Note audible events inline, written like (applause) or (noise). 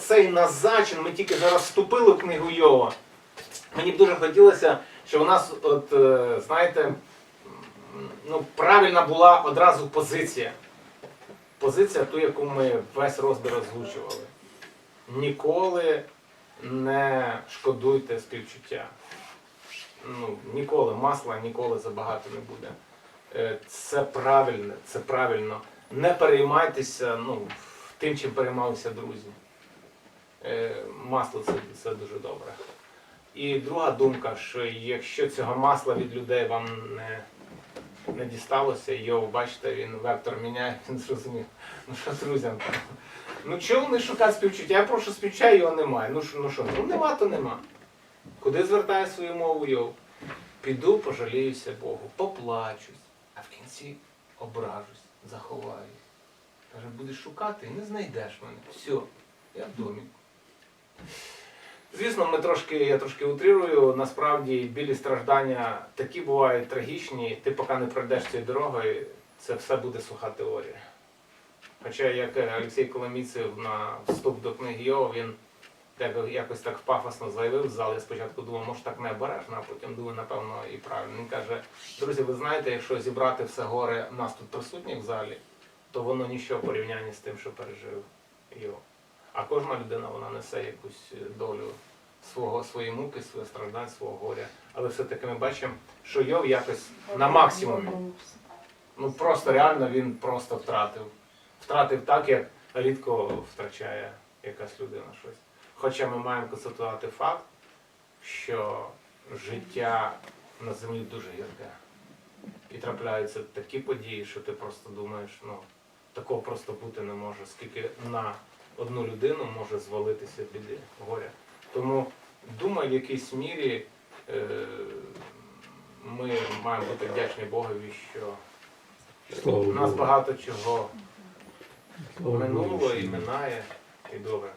оцей назачин, ми тільки зараз вступили в книгу Йова. Мені б дуже хотілося, щоб у нас, от, е, знаєте, ну, правильна була одразу позиція. Позиція, ту, яку ми весь розбір озвучували. Ніколи не шкодуйте співчуття. Ну, ніколи масла ніколи забагато не буде. Е, Це правильно, це правильно. Не переймайтеся ну, тим, чим переймалися друзі. Е, Масло це, це дуже добре. І друга думка, що якщо цього масла від людей вам не, не дісталося, його, бачите, він вектор міняє, (laughs) він зрозумів. Ну що друзям? Ну чого вони шукають співчуття? Я прошу співчуття, його немає. Ну що, ну що, ну нема, то нема. Куди звертає свою мову Йов? Піду, пожаліюся Богу, поплачусь, а в кінці ображусь, заховаюсь. Каже, будеш шукати і не знайдеш мене. Все, я в домі. Звісно, ми трошки, я трошки утрирую. Насправді білі страждання такі бувають трагічні. Ти поки не пройдеш цією дорогою, це все буде суха теорія. Хоча, як Олексій Коломійцев на вступ до книги Йова, він якось так пафосно заявив в зал. Я спочатку думав, може так не обережно, а потім думаю, напевно, і правильно. Він каже, друзі, ви знаєте, якщо зібрати все горе нас тут присутніх в залі, то воно ніщо в порівнянні з тим, що пережив Йов. А кожна людина вона несе якусь долю свого, свої муки, своє страждань, свого горя. Але все-таки ми бачимо, що Йов якось на максимумі. Ну просто реально він просто втратив. Втратив так, як рідко втрачає якась людина щось. Хоча ми маємо констатувати факт, що життя на землі дуже гірке. І трапляються такі події, що ти просто думаєш, ну, такого просто бути не може, скільки на одну людину може звалитися біди, горя. Тому думаю, в якійсь мірі е, ми маємо бути вдячні Богові, що у нас багато чого минуло і минає, і добре.